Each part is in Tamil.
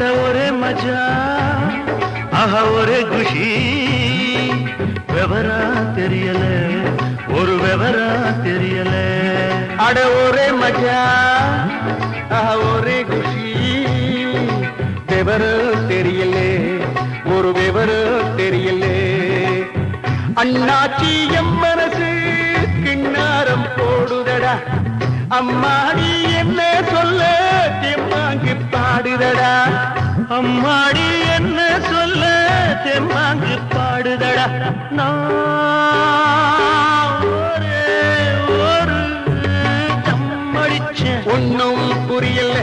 அட ஒரே மஜா. ஆஹ ஒரே குஷி. விவரா தெரியல. ஒரு விவரா தெரியல. அட ஒரே மஜா. ஆஹ ஒரே குஷி. விவரம் தெரியல. ஒரு விவரம் தெரியல. அண்ணாச்சி எம் மனசு கிண்ணாரம் போடுதடா. அம்மாடி பாடுதடா. அம்மாடி என்ன சொல்ல தெம்மாங்கு பாடுதடா. நான் ஒரு ஒரு தம்மடிச்ச ஒன்னும் புரியல.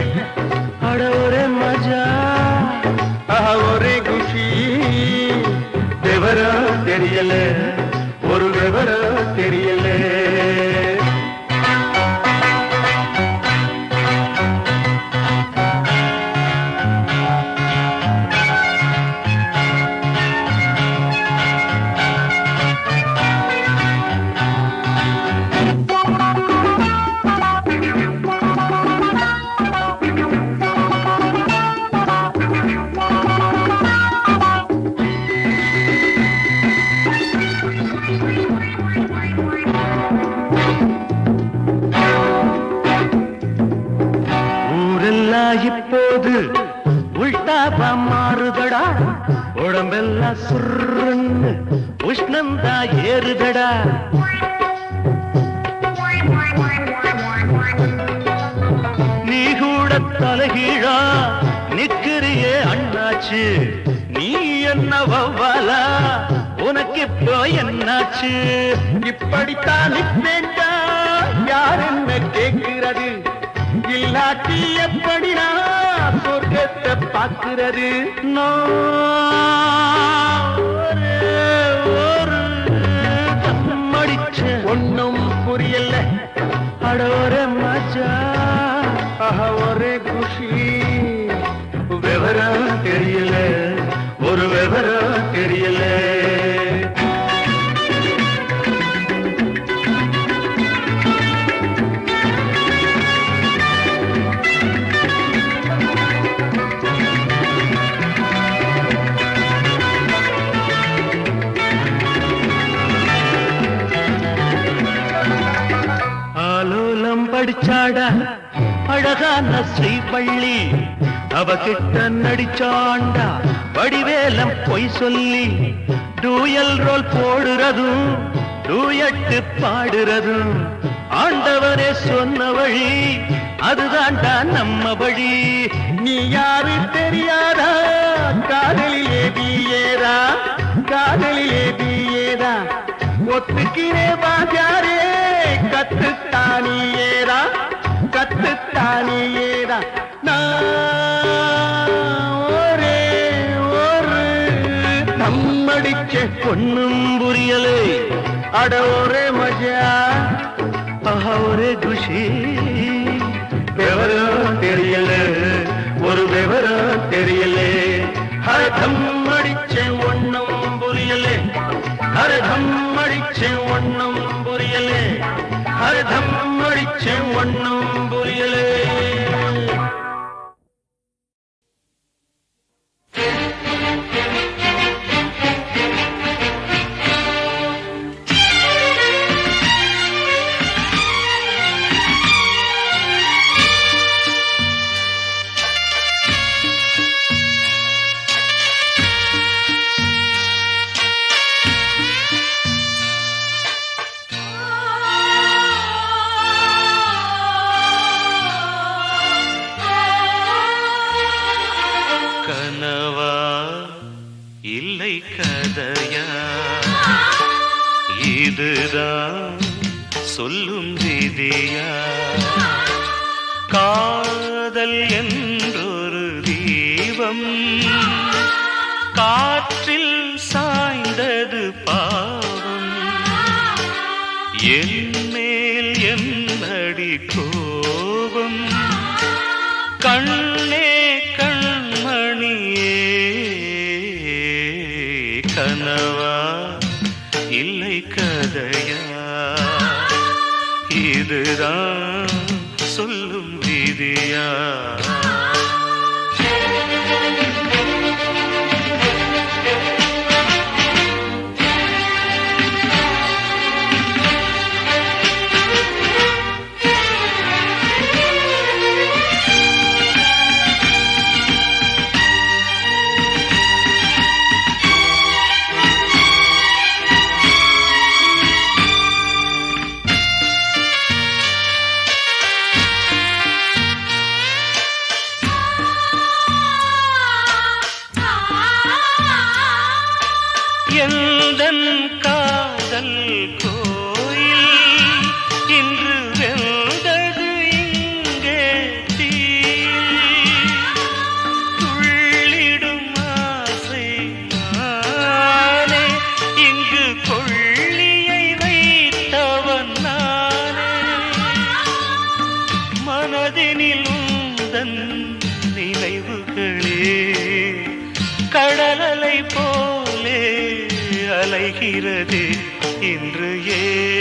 நீ கூட தலைகீழா நிக்கிறியே அண்ணாச்சு. நீ என்ன வவ்வாலா உனக்கு இப்போ என்னாச்சு? இப்படித்தான் நிற்பேன்டா. யார் என்ன கேட்கிறது? இல்லாட்டி எப்படி நான் சொர்க்கத்தை பார்க்கிறது? நான் ஒரு தம்மடிச்ச ஒன்னும் புரியல. அட ஒரே மஜா ஆஹா ஒரே குஷி. விவரம் தெரியல ஒரு விவரம் தெரியல. படிச்சாடா அழகான ஸ்ரீவள்ளி அவகிட்ட நடிச்சாண்டா வடிவேலம் பொய் சொல்லி. டூயல் ரோல் போடுறதும் டூயட்டு பாடுறதும் ஆண்டவரே சொன்ன வழி அதுதான்டா நம்ம வழி. நீ யாரு தெரியாதா? காதலிலே பிஏதா காதலிலே பிஏதா ஒத்துக்கிறே பாஜாரே கத்துத்தானியேரா நம்மடிச்ச பொண்ணும் புரியலே. அட ஒரே மஜா. ஆஹா ஒரே குஷி. விவரம் தெரியல. ஒரு விவரம் தெரியலே. ஹரதம் அடிச்ச ஒண்ணும் புரியலே. ஹரதம் அடிச்ச ஒண்ணும் புரியலே. ஹரதம் அடிச்ச ஒண்ணும் മേൽ എന്നടി കോപം. കണ്ണേ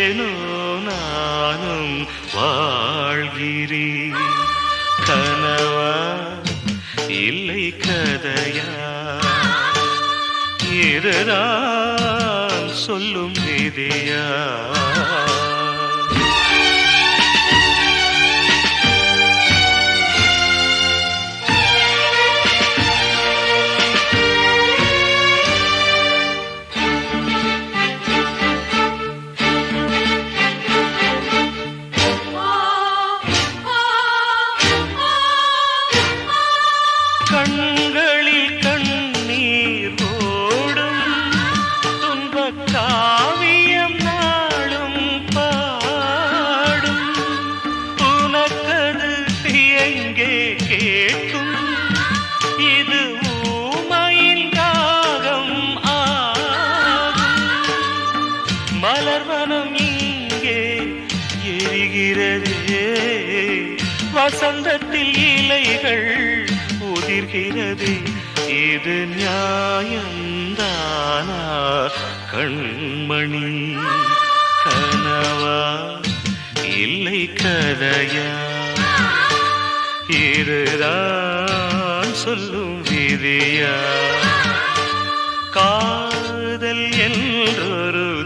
ஏனோ நானும் வாழ்கிறேன். கனவா? இல்லை கதையா? இதுதான் சொல்லும் விதே? கண்கள் உதிர்கிறது. இது நியாயந்தானா? கண்மணி கனவா? இல்லை கதையா? இதுதான் சொல்லும் விதியா? காதல் என்றொரு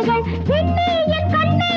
விலங்குகள் என் கண்ணே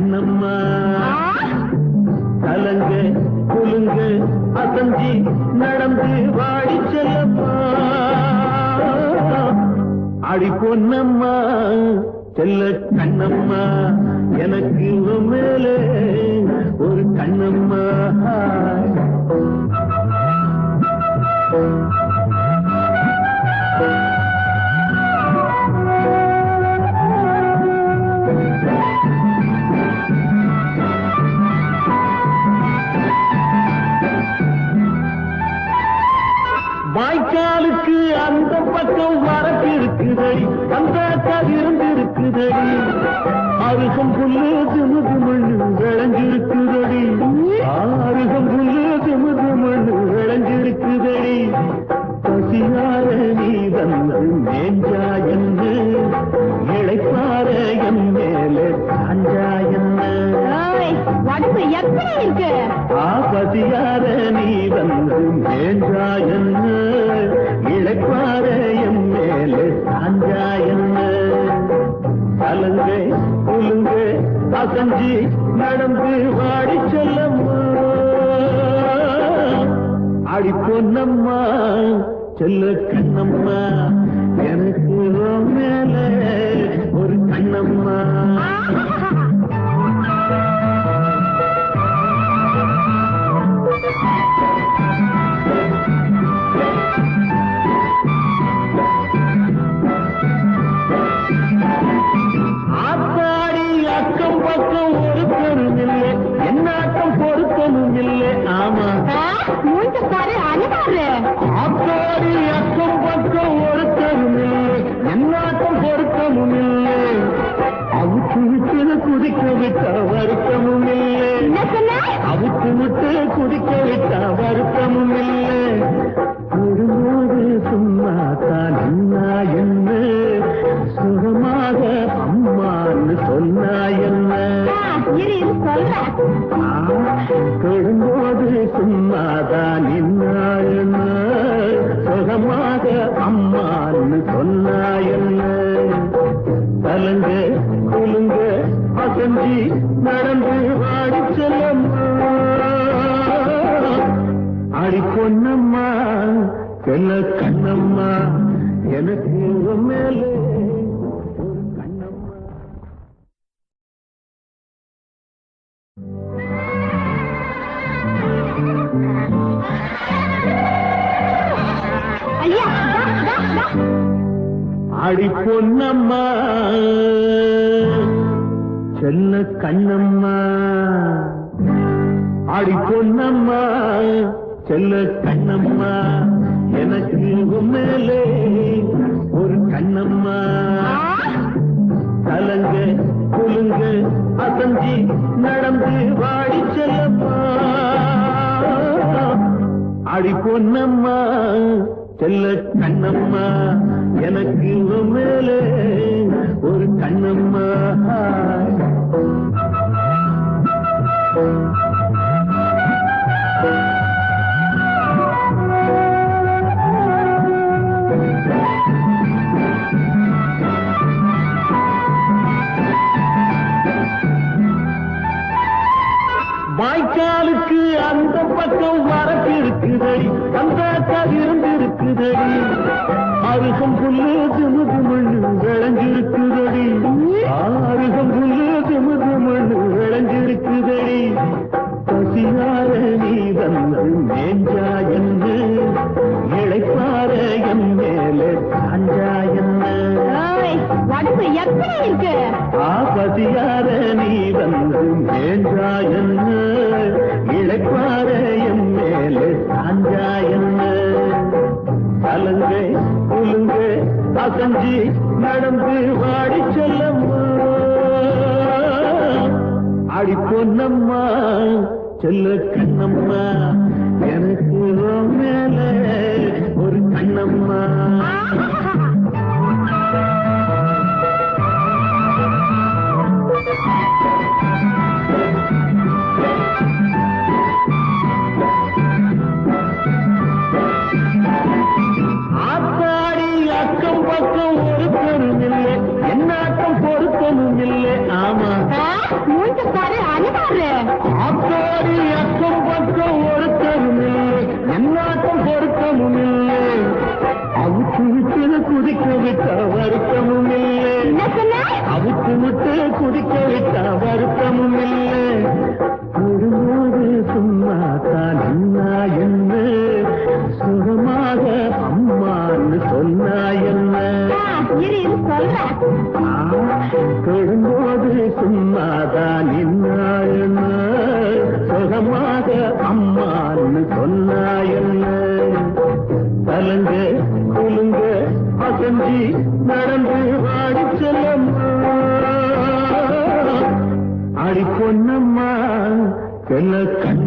கண்ணம்மா கலங்க குலுங்க அசஞ்சி நடந்து வாடி செல்லப்பா அடி பொன்னம்மா செல்ல கண்ணம்மா எனக்கு மேலே ஒரு கண்ணம்மா Thank you. பக்கம் மறக்கிருக்குதடி அந்த கதிர்ந்து இருக்குதடி அருகம் புல்லு திமுது செல்ல கண்ணம்மா எனக்கு மேல ஒரு கண்ணம்மா. சொல்றேன் செல்ல கண்ணம்மா? ஆடி பொன்னம்மா செல்ல கண்ணம்மா எனக்கு மேலே ஒரு கண்ணம்மா. கலங்க குலுங்க அசஞ்சி நடந்து வாடி செல்லம்மா. அடி பொன்னம்மா செல்ல கண்ணம்மா எனக்கு மேலே ஒரு கண்ணம்மா. வாய்க்காலுக்கு அந்த பக்கம் வரப்பு இருக்குதடி அந்த கதிர்ந்து இருக்குதடி அருகம் புல்லு திமுது மண்ணு விளைஞ்சிருக்குதடி அருகம் புல்லு மண்ணு விளைஞ்சிருக்குதடி பசியார நீ வந்து மேஞ்சா என்று. இழைப்பார என் மேலே சாஞ்சா ஏய், உடம்பு எப்படி இருக்கு? ஆபதியார நீ வந்து மேஞ்சா என்ன? இழைப்பார என் மேலே சாஞ்சா என்ன? கலங்க குலுங்க அசஞ்சி நடந்து ஆடி பொன்னம்மா சொல்ல கண்ணம்மா எனக்கு மேல ஒரு கண்ணம்மா. குதிக்க விட்டா வருத்தமும் இல்லை அவுத்து விட்டு குதிக்க விட்டா வருத்தமும் இல்லை என்ன கண்